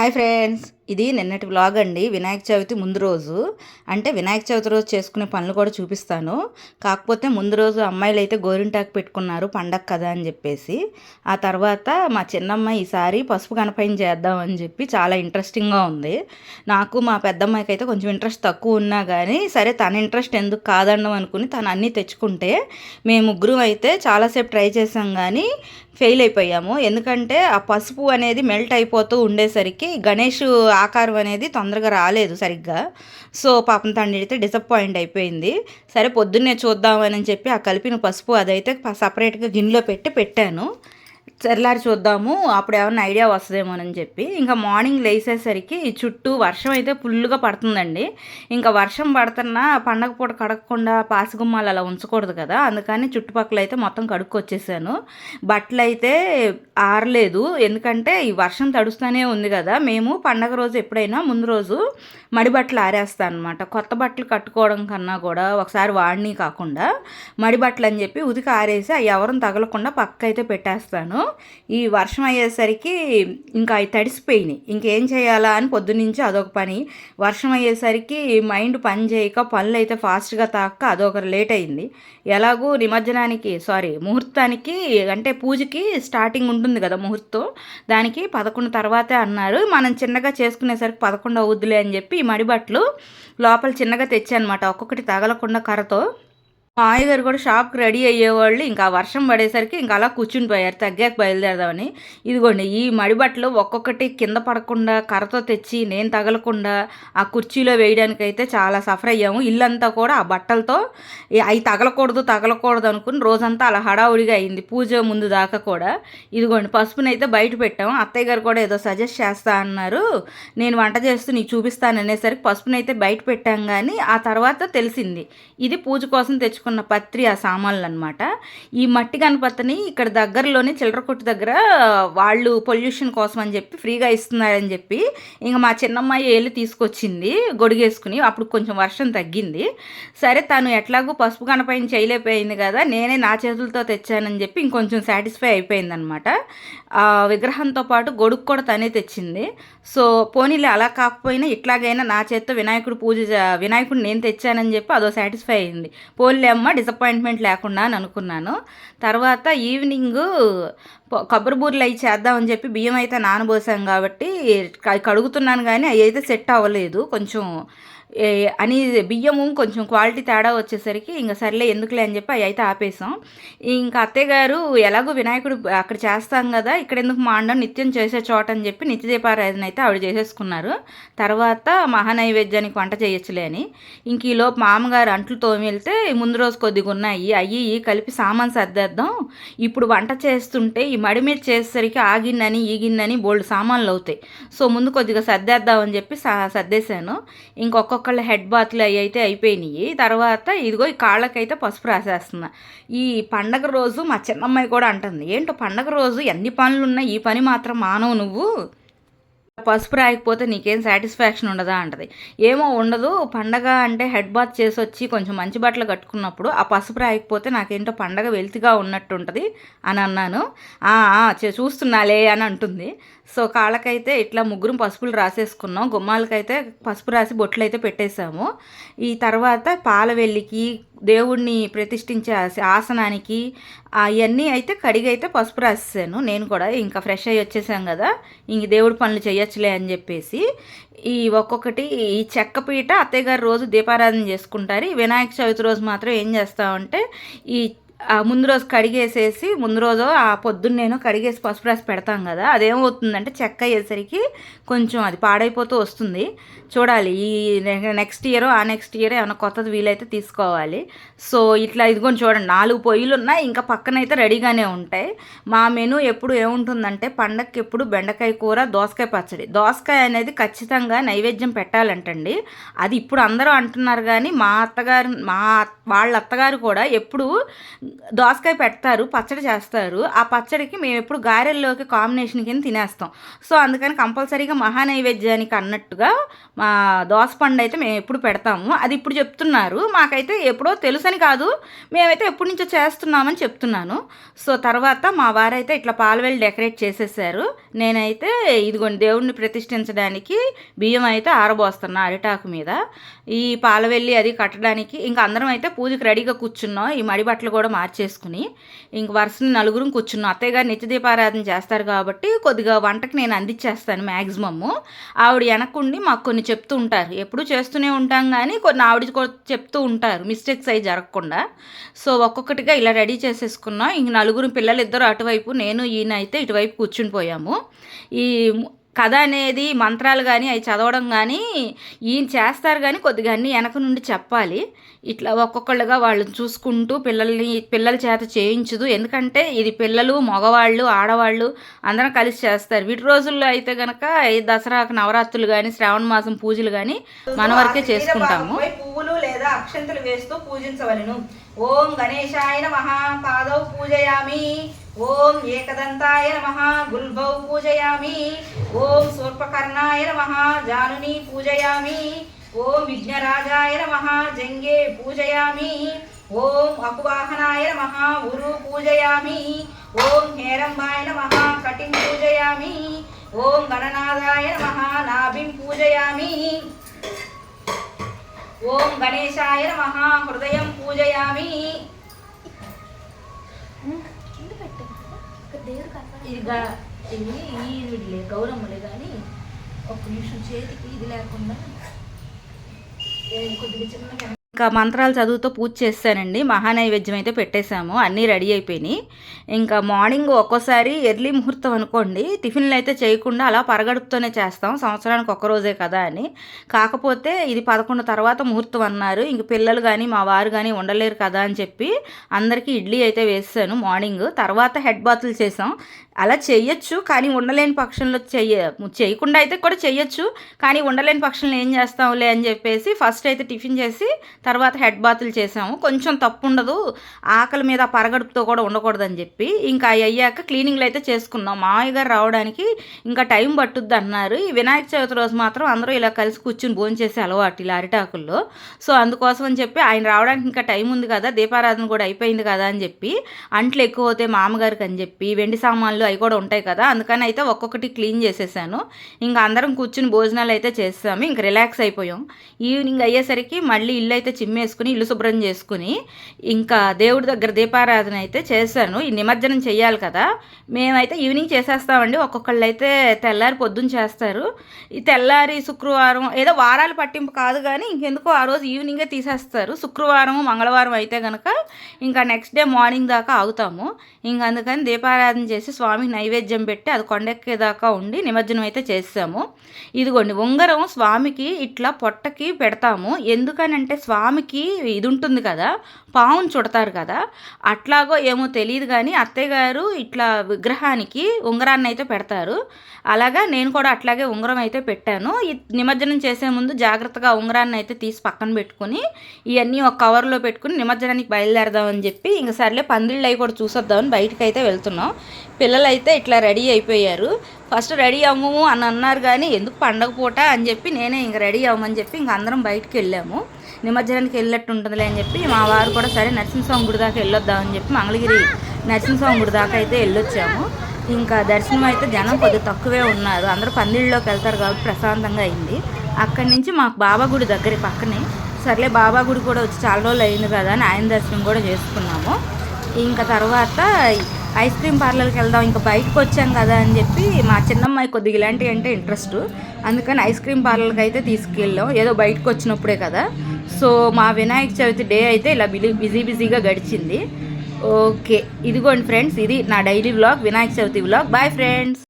Hi friends ఇది నిన్నటి vlog అండి. వినాయక చవితి ముందు రోజు. అంటే వినాయక చవితి రోజు చేసుకునే పనులు కూడా చూపిస్తాను. కాకపోతే ముందు రోజు అమ్మాయిలు అయితే గోరింటాకు పెట్టుకున్నారు పండగ కదా అని చెప్పేసి. ఆ తర్వాత మా చిన్నమ్మాయి ఈసారి పసుపు కనపైన చేద్దామని చెప్పి చాలా ఇంట్రెస్టింగ్గా ఉంది. నాకు మా పెద్దమ్మాయికి అయితే కొంచెం ఇంట్రెస్ట్ తక్కువ ఉన్నా కానీ సరే తన ఇంట్రెస్ట్ ఎందుకు కాదండం అనుకుని తను అన్నీ తెచ్చుకుంటే మేము ముగ్గురు అయితే చాలాసేపు ట్రై చేసాం కానీ ఫెయిల్ అయిపోయాము. ఎందుకంటే ఆ పసుపు అనేది మెల్ట్ అయిపోతూ ఉండేసరికి గణేష్ ఆకారం అనేది తొందరగా రాలేదు సరిగ్గా. సో పాపం తండ్రి డిసప్పాయింట్ అయిపోయింది. సరే పొద్దున్నే చూద్దామని చెప్పి ఆ కలిపిన పసుపు అదైతే సపరేట్గా గిన్నెలో పెట్టి పెట్టాను. తెల్లారి చూద్దాము అప్పుడు ఏమైనా ఐడియా వస్తుందేమోనని చెప్పి. ఇంకా మార్నింగ్ లేసేసరికి చుట్టూ వర్షం అయితే ఫుల్గా పడుతుందండి. ఇంకా వర్షం పడుతున్నా పండగ పూట కడగకుండా పాసిగుమ్మాలు అలా ఉంచకూడదు కదా. అందుకని చుట్టుపక్కల అయితే మొత్తం కడుక్కొచ్చేసాను. బట్టలు అయితే ఆరలేదు. ఎందుకంటే ఈ వర్షం తడుస్తూనే ఉంది కదా. మేము పండగ రోజు ఎప్పుడైనా ముందు రోజు మడి బట్టలు ఆరేస్తాను అనమాట కొత్త బట్టలు కట్టుకోవడం కన్నా కూడా ఒకసారి వాడిని కాకుండా మడి బట్టలు అని చెప్పి ఉతికి ఆరేసి అవి ఎవరిని తగలకుండా పక్క అయితే పెట్టేస్తాను. ఈ వర్షం అయ్యేసరికి ఇంకా అవి తడిసిపోయినాయి. ఇంకేం చేయాలా అని పొద్దునుంచి అదొక పని. వర్షం అయ్యేసరికి మైండ్ పని చేయక పనులు అయితే ఫాస్ట్గా తాక్క అదొక లేట్ అయింది. ఎలాగూ నిమజ్జనానికి సారీ ముహూర్తానికి అంటే పూజకి స్టార్టింగ్ ఉంటుంది కదా ముహూర్తం. దానికి పదకొండు తర్వాతే అన్నారు. మనం చిన్నగా చేసుకునేసరికి పదకొండు అవుద్దులే అని చెప్పి ఈ మడిబట్లు లోపల చిన్నగా తెచ్చానమాట. ఒక్కొక్కటి తగలకుండా కర్రతో. మా గారు కూడా షాప్కి రెడీ అయ్యేవాళ్ళు ఇంకా వర్షం పడేసరికి ఇంకా అలా కూర్చుని పోయారు. తగ్గాక బయలుదేరదామని. ఇదిగోండి ఈ మడిబట్టలు ఒక్కొక్కటి కింద పడకుండా కర్రతో తెచ్చి నేను తగలకుండా ఆ కుర్చీలో వేయడానికి అయితే చాలా సఫర్ అయ్యాము. ఇల్లంతా కూడా ఆ బట్టలతో అవి తగలకూడదు తగలకూడదు అనుకుని రోజంతా అలా హడావుడిగా అయింది. పూజ ముందు దాకా కూడా. ఇదిగోండి పసుపునైతే బయట పెట్టాము. అత్తయ్య గారు కూడా ఏదో సజెస్ట్ చేస్తా అన్నారు. నేను వంట చేస్తూ నీకు చూపిస్తాను అనేసరికి పసుపునైతే బయట పెట్టాం కానీ ఆ తర్వాత తెలిసింది. ఇది పూజ కోసం తెచ్చు తెచ్చుకున్న పత్రి ఆ సామాన్లు అనమాట ఈ మట్టి గణపతిని ఇక్కడ దగ్గరలోనే చిల్లర కొట్టు దగ్గర వాళ్ళు పొల్యూషన్ కోసం అని చెప్పి ఫ్రీగా ఇస్తున్నారని చెప్పి ఇంకా మా చిన్నమ్మాయి వెళ్ళి తీసుకొచ్చింది గొడిగేసుకుని. అప్పుడు కొంచెం వర్షం తగ్గింది. సరే తను ఎట్లాగో పసుపు కనపైన చేయలేకపోయింది కదా నేనే నా చేతులతో తెచ్చానని చెప్పి ఇంకొంచెం సాటిస్ఫై అయిపోయింది అనమాట ఆ విగ్రహంతో పాటు గొడుగు కూడా తనే తెచ్చింది. సో పోనీలే అలా కాకపోయినా ఇట్లాగైనా నా చేత్తో వినాయకుడు పూజ వినాయకుడు నేను తెచ్చానని చెప్పి అదో సాటిస్ఫై అయింది. పోన్లే అమ్మ డిసప్పాయింట్మెంట్ లేకుండా అని అనుకున్నాను. తర్వాత ఈవినింగ్ కొబ్బరి బూరెలు అవి చేద్దామని చెప్పి బియ్యం అయితే నానబోసాం కాబట్టి కడుగుతున్నాను కానీ అవి అయితే సెట్ అవ్వలేదు. కొంచెం అని బియ్యము కొంచెం క్వాలిటీ తేడా వచ్చేసరికి ఇంకా సర్లే ఎందుకులే అని చెప్పి అవి అయితే ఆపేసాం. ఇంకా అత్తయ్య గారు ఎలాగో వినాయకుడు అక్కడ చేస్తాం కదా ఇక్కడ ఎందుకు మాండం నిత్యం చేసే చోట అని చెప్పి నిత్య దీపారాధన అయితే ఆవిడ చేసేసుకున్నారు. తర్వాత మహానైవేద్యానికి వంట చేయొచ్చులే అని. ఇంక ఈలోపు మామగారు అంట్లు తోమి వెళ్తే ముందు రోజు కొద్దిగా ఉన్నాయి. అయ్యి కలిపి సామాన్ సర్దేద్దాం. ఇప్పుడు వంట చేస్తుంటే ఈ మడి మీద చేసేసరికి ఆగిందని ఈగిందని బోల్డ్ సామాన్లు అవుతాయి. సో ముందు కొద్దిగా సర్దేద్దామని చెప్పి సర్దేశాను. ఇంకొక ఒక్కొక్కళ్ళ హెడ్ బాత్లు అవి అయితే అయిపోయినాయి. తర్వాత ఇదిగో ఈ కాళ్ళకైతే పసుపు రాసేస్తున్నా. ఈ పండగ రోజు మా చిన్నమ్మాయి కూడా అంటుంది ఏంటో పండగ రోజు ఎన్ని పనులు ఉన్నాయి ఈ పని మాత్రం మానవు నువ్వు. పసుపు రాయకపోతే నీకేం సాటిస్ఫాక్షన్ ఉండదా? అంటది. ఏమో ఉండదు. పండగ అంటే హెడ్ బాత్ చేసి వచ్చి కొంచెం మంచి బట్టలు కట్టుకున్నప్పుడు ఆ పసుపు రాయకపోతే నాకేంటో పండగ వెల్తిగా ఉన్నట్టు ఉంటుంది అని అన్నాను. చూస్తున్నాలే అని అంటుంది. సో కాళ్ళకైతే ఇట్లా ముగ్గురు పసుపులు రాసేసుకున్నాం. గుమ్మాలకైతే పసుపు రాసి బొట్లు అయితే పెట్టేశాము. ఈ తర్వాత పాలవెల్లికి దేవుణ్ణి ప్రతిష్ఠించే ఆసనానికి అవన్నీ అయితే కడిగి అయితే పసుపు రాసేసాను. నేను కూడా ఇంకా ఫ్రెష్ అయ్యి వచ్చేసాం కదా ఇంక దేవుడి పనులు చేయొచ్చులే అని చెప్పేసి. ఈ ఒక్కొక్కటి ఈ చెక్క పీట అత్తయ్య గారు రోజు దీపారాధన చేసుకుంటారు. వినాయక చవితి రోజు మాత్రం ఏం చేస్తామంటే ఈ ముందు రోజు కడిగేసేసి ముందు రోజు ఆ పొద్దున్న నేను కడిగేసి పసుపు రాసి పెడతాం కదా అదేమవుతుందంటే చెక్క అయ్యేసరికి కొంచెం అది పాడైపోతూ వస్తుంది. చూడాలి ఈ నెక్స్ట్ ఇయర్ ఆ నెక్స్ట్ ఇయర్ ఏమైనా కొత్తది వీలైతే తీసుకోవాలి. సో ఇట్లా ఇదిగోని చూడండి నాలుగు పొయ్యిలు ఉన్నాయి ఇంకా పక్కనైతే రెడీగానే ఉంటాయి. మా మెను ఎప్పుడు ఏముంటుందంటే పండగకి ఎప్పుడు బెండకాయ కూర దోసకాయ పచ్చడి. దోసకాయ అనేది ఖచ్చితంగా నైవేద్యం పెట్టాలంటండి. అది ఇప్పుడు అందరూ అంటున్నారు కానీ మా అత్తగారు మా వాళ్ళ అత్తగారు కూడా ఎప్పుడు దోసకాయ పెడతారు పచ్చడి చేస్తారు. ఆ పచ్చడికి మేము ఎప్పుడు గారెల్లోకి కాంబినేషన్ కింద తినేస్తాం. సో అందుకని కంపల్సరీగా మహానైవేద్యానికి అన్నట్టుగా మా దోస పండు అయితే మేము ఎప్పుడు పెడతాము. అది ఇప్పుడు చెప్తున్నారు. మాకైతే ఎప్పుడో తెలుసని కాదు. మేమైతే ఎప్పటి నుంచో చేస్తున్నామని చెప్తున్నాను. సో తర్వాత మా వారైతే ఇట్లా పాలవెల్లి డెకరేట్ చేసేసారు. నేనైతే ఇదిగోండి దేవుడిని ప్రతిష్ఠించడానికి బియ్యం అయితే ఆరబోస్తున్నా అరిటాకు మీద. ఈ పాలవెల్లి అది కట్టడానికి ఇంకా అందరం అయితే పూజకి రెడీగా కూర్చున్నాం. ఈ మడి బట్టలు కూడా మార్చేసుకుని ఇంక వరుసని నలుగురం కూర్చున్నాం. అత్తయ్య గారు నిత్యదీపారాధన చేస్తారు కాబట్టి కొద్దిగా వంటకి నేను అందించేస్తాను మ్యాక్సిమము ఆవిడ వెనకుండి మాకు కొన్ని చెప్తూ ఉంటారు. ఎప్పుడు చేస్తూనే ఉంటాం కానీ కొన్ని ఆవిడ చెప్తూ ఉంటారు. మిస్టేక్స్ అవి జరగకుండా. సో ఒక్కొక్కటిగా ఇలా రెడీ చేసేసుకున్నాం. ఇంక నలుగురు పిల్లలు ఇద్దరు అటువైపు నేను ఈయన అయితే ఇటువైపు కూర్చుని పోయాము. ఈ కథ అనేది మంత్రాలు కానీ అవి చదవడం కానీ ఈయన చేస్తారు కానీ కొద్దిగా అన్నీ వెనక నుండి చెప్పాలి. ఇట్లా ఒక్కొక్కళ్ళుగా వాళ్ళని చూసుకుంటూ పిల్లల్ని పిల్లల చేత చేయించదు. ఎందుకంటే ఇది పిల్లలు మగవాళ్ళు ఆడవాళ్ళు అందరం కలిసి చేస్తారు. వీటి రోజుల్లో అయితే కనుక దసరాకు నవరాత్రులు కానీ శ్రావణ మాసం పూజలు కానీ మన వరకే చేసుకుంటాము. పువ్వులు లేదా అక్షంతలు వేస్తూ పూజించవలను. ఓం గణేశాయన మహాపాదవ్ పూజయామి. ఓం ఏకదంతాయ నమ గుల్భౌ పూజయామి. ఓం సూర్పకర్ణాయ నమ జానుని పూజయామి. ఓం విఘ్నరాజాయ నమ జంగే పూజయామి. ఓం అకువాహనాయ నమ ఉరు పూజయామి. ఓం హేరంబాయ నమ కటిం పూజయామి. ఓం గణనాథాయ నమ నాభిం పూజయామి. ఓం గణేశాయ నమ హృదయం పూజయామి. ఇది ఇది ఈ గౌరమ్మలే కానీ ఒక నిమిషం చేతికి ఇది లేకుండా కొద్దిగా చిన్నగా ఇంకా మంత్రాలు చదువుతో పూజ చేస్తానండి. మహానైవేద్యం అయితే పెట్టేశాము. అన్నీ రెడీ అయిపోయినాయి. ఇంకా మార్నింగ్ ఒక్కోసారి ఎర్లీ ముహూర్తం అనుకోండి. టిఫిన్లు అయితే చేయకుండా అలా పరగడుపుతోనే చేస్తాం. సంవత్సరానికి ఒక్క రోజే కదా అని. కాకపోతే ఇది పదకొండు తర్వాత ముహూర్తం అన్నారు. ఇంక పిల్లలు కానీ మా వారు కానీ ఉండలేరు కదా అని చెప్పి అందరికీ ఇడ్లీ అయితే వేసాను మార్నింగ్. తర్వాత హెడ్ బాతులు చేసాం. అలా చేయొచ్చు కానీ ఉండలేని పక్షంలో చెయ్య చేయకుండా అయితే కూడా చేయొచ్చు కానీ ఉండలేని పక్షంలో ఏం చేస్తాంలే అని చెప్పేసి ఫస్ట్ అయితే టిఫిన్ చేసి తర్వాత హెడ్ బాతులు చేసాము. కొంచెం తప్పు ఉండదు ఆకలి మీద పరగడుపుతో కూడా ఉండకూడదని చెప్పి ఇంకా అయ్యాక క్లీనింగ్లు అయితే చేసుకున్నాం. మామయ్య గారు రావడానికి ఇంకా టైం పట్టుద్ది అన్నారు. ఈ వినాయక చవితి రోజు మాత్రం అందరూ ఇలా కలిసి కూర్చుని భోంచేసే అలవాటు ఇలా అరిటాకుల్లో సో అందుకోసం అని చెప్పి ఆయన రావడానికి ఇంకా టైం ఉంది కదా దీపారాధన కూడా అయిపోయింది కదా అని చెప్పి అంట్లు ఎక్కువ అవుతాయి మామగారికి అని చెప్పి వెండి సామాన్లు అవి కూడా ఉంటాయి కదా అందుకని అయితే ఒక్కొక్కటి క్లీన్ చేసేసాను. ఇంకా అందరం కూర్చుని భోజనాలు అయితే చేస్తాము ఇంక రిలాక్స్ అయిపోయాం. ఈవినింగ్ అయ్యేసరికి మళ్ళీ ఇల్లు అయితే చిమ్మేసుకుని ఇల్లు శుభ్రం చేసుకుని ఇంకా దేవుడి దగ్గర దీపారాధన అయితే చేశాను. ఈ నిమజ్జనం చేయాలి కదా మేమైతే ఈవినింగ్ చేసేస్తామండి. ఒక్కొక్కళ్ళు అయితే తెల్లారి పొద్దున్న చేస్తారు. ఈ తెల్లారి శుక్రవారం ఏదో వారాలు పట్టింపు కాదు కానీ ఇంకెందుకో ఆ రోజు ఈవినింగే తీసేస్తారు. శుక్రవారం మంగళవారం అయితే కనుక ఇంకా నెక్స్ట్ డే మార్నింగ్ దాకా ఆగుతాము. ఇంక అందుకని దీపారాధన చేసి స్వామికి నైవేద్యం పెట్టి అది కొండెక్కేదాకా ఉండి నిమజ్జనం అయితే చేసాము ఇదిగోండి ఉంగరం స్వామికి ఇట్లా పొట్టకి పెడతాము. ఎందుకనంటే స్వామికి ఇది ఉంటుంది కదా పావును చుడతారు కదా. అట్లాగో ఏమో తెలియదు కానీ అత్తయ్య గారు ఇట్లా విగ్రహానికి ఉంగరాన్ని అయితే పెడతారు. అలాగా నేను కూడా అట్లాగే ఉంగరం అయితే పెట్టాను. ఈ నిమజ్జనం చేసే ముందు జాగ్రత్తగా ఉంగరాన్ని అయితే తీసి పక్కన పెట్టుకుని ఇవన్నీ ఒక కవర్లో పెట్టుకుని నిమజ్జనానికి బయలుదేరదామని చెప్పి ఇంక సర్లే పందిళ్ళు అవి కూడా చూసొద్దామని బయటకు అయితే వెళ్తున్నాం. పిల్లలు అయితే ఇట్లా రెడీ అయిపోయారు. ఫస్ట్ రెడీ అవ్వము అని అన్నారు కానీ ఎందుకు పండగ పూట అని చెప్పి నేనే ఇంక రెడీ అవ్వమని చెప్పి ఇంక అందరం బయటకు వెళ్ళాము. నిమజ్జనానికి వెళ్ళినట్టు ఉంటుందిలే అని చెప్పి మా వారు కూడా సరే నరసింహస్వామి గుడి దాకా వెళ్ళొద్దామని చెప్పి మంగళగిరి నరసింహస్వామి గుడి దాకా అయితే వెళ్ళొచ్చాము. ఇంకా దర్శనం అయితే జనం కొద్దిగా తక్కువే ఉన్నారు. అందరూ పందిళ్ళలోకి వెళ్తారు కాబట్టి ప్రశాంతంగా అయింది. అక్కడి నుంచి మాకు బాబా గుడి దగ్గర పక్కనే. సర్లే బాబా గుడి కూడా వచ్చి చాలా రోజులు అయింది కదా అని ఆయన దర్శనం కూడా చేసుకున్నాము. ఇంకా తర్వాత ఐస్ క్రీమ్ పార్లర్కి వెళ్దాం ఇంకా బయటకు వచ్చాం కదా అని చెప్పి మా చిన్నమ్మాయి కొద్దిగా ఇలాంటివి అంటే ఇంట్రెస్ట్. అందుకని ఐస్ క్రీమ్ పార్లర్కి అయితే తీసుకెళ్ళాం. ఏదో బయటకు వచ్చినప్పుడే కదా. సో మా వినాయక చవితి డే అయితే ఇలా బిజీ బిజీగా గడిచింది. ఓకే ఇదిగోండి ఫ్రెండ్స్ ఇది నా daily vlog Vinayaka Chavithi vlog. Bye friends!